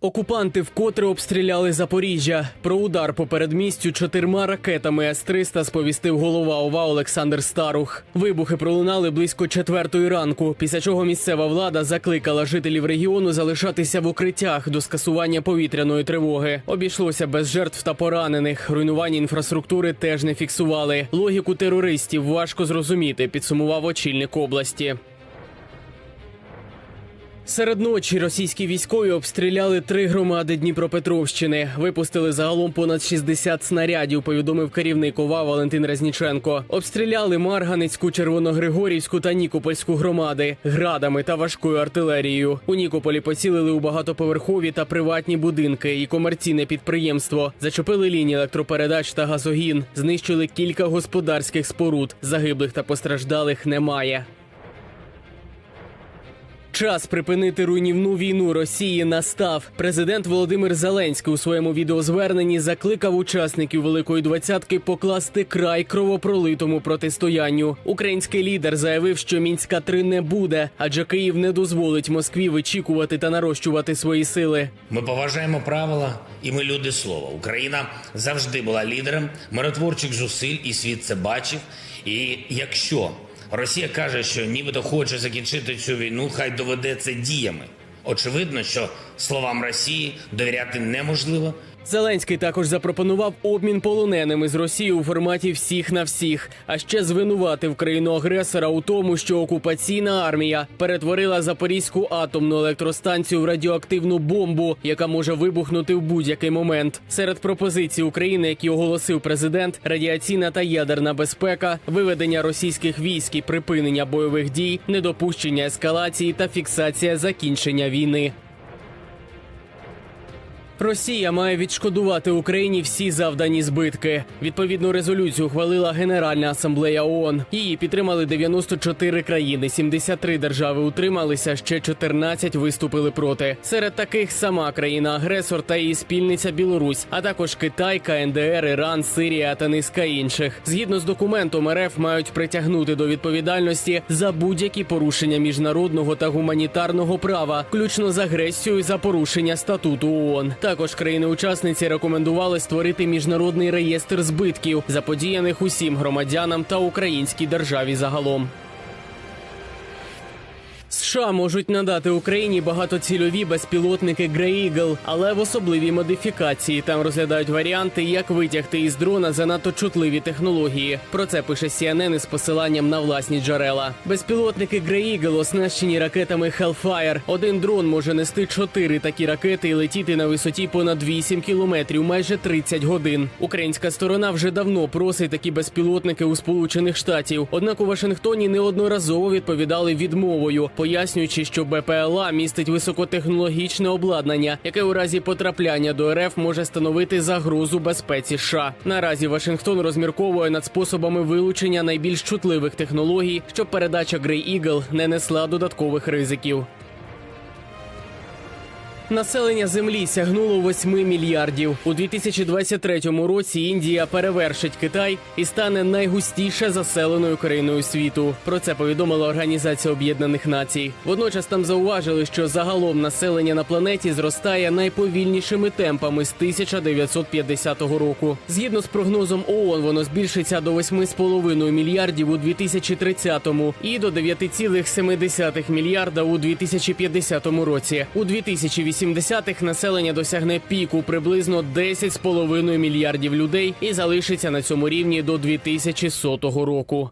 Окупанти вкотре обстріляли Запоріжжя. Про удар по передмістю чотирма ракетами С-300 сповістив голова ОВА Олександр Старух. Вибухи пролунали близько четвертої ранку. Після чого місцева влада закликала жителів регіону залишатися в укриттях до скасування повітряної тривоги. Обійшлося без жертв та поранених. Руйнування інфраструктури теж не фіксували. Логіку терористів важко зрозуміти. Підсумував очільник області. Серед ночі російські військові обстріляли три громади Дніпропетровщини. Випустили загалом понад 60 снарядів. Повідомив керівник ОВА Валентин Резніченко. Обстріляли Марганецьку, Червоногригорівську та Нікопольську громади градами та важкою артилерією. У Нікополі поцілили у багатоповерхові та приватні будинки і комерційне підприємство. Зачепили лінії електропередач та газогін. Знищили кілька господарських споруд. Загиблих та постраждалих немає. Час припинити руйнівну війну Росії настав. Президент Володимир Зеленський у своєму відеозверненні закликав учасників Великої двадцятки покласти край кровопролитому протистоянню. Український лідер заявив, що мінська 3 не буде, адже Київ не дозволить Москві вичікувати та нарощувати свої сили. Ми поважаємо правила, і ми люди слова. Україна завжди була лідером миротворчих зусиль, і світ це бачив. І якщо Росія каже, що нібито хоче закінчити цю війну, хай доведе це діями. Очевидно, що словам Росії довіряти неможливо. Зеленський також запропонував обмін полоненими з Росією у форматі всіх на всіх, а ще звинуватив країну агресора у тому, що окупаційна армія перетворила Запорізьку атомну електростанцію в радіоактивну бомбу, яка може вибухнути в будь-який момент. Серед пропозицій України, які оголосив президент, радіаційна та ядерна безпека, виведення російських військ і припинення бойових дій, недопущення ескалації та фіксація закінчення війни. Росія має відшкодувати Україні всі завдані збитки. Відповідну резолюцію ухвалила Генеральна асамблея ООН. Її підтримали 94 країни, 73 держави утрималися, ще 14 виступили проти. Серед таких сама країна-агресор та її спільниця Білорусь, а також Китай, КНДР, Іран, Сирія та низка інших. Згідно з документом, РФ мають притягнути до відповідальності за будь-які порушення міжнародного та гуманітарного права, включно з агресією за порушення статуту ООН. Також країни-учасниці рекомендували створити міжнародний реєстр збитків, заподіяних усім громадянам та українській державі загалом. США можуть надати Україні багатоцільові безпілотники Grey але в особливій модифікації. Там розглядають варіанти, як витягти із дрона занадто чутливі технології. Про це пише CNN із посиланням на власні джерела. Безпілотники Grey оснащені ракетами Hellfire. Один дрон може нести чотири такі ракети і летіти на висоті понад 8 кілометрів, майже 30 годин. Українська сторона вже давно просить такі безпілотники у Сполучених Штатів. Однак у Вашингтоні неодноразово відповідали відмовою, пояснюючи, що БПЛА містить високотехнологічне обладнання, яке у разі потрапляння до РФ може становити загрозу безпеці. США. наразі Вашингтон розмірковує над способами вилучення найбільш чутливих технологій, щоб передача Грей Ігл не несла додаткових ризиків. Населення землі сягнуло 8 мільярдів. У 2023 році Індія перевершить Китай і стане найгустіше заселеною країною світу. Про це повідомила Організація Об'єднаних Націй. Водночас там зауважили, що загалом населення на планеті зростає найповільнішими темпами з 1950 року. Згідно з прогнозом ООН, воно збільшиться до 8,5 мільярдів у 2030-му і до 9,7 мільярда у 2050 році. У 2080 80-х населення досягне піку приблизно 10,5 мільярдів людей і залишиться на цьому рівні до 2100 року.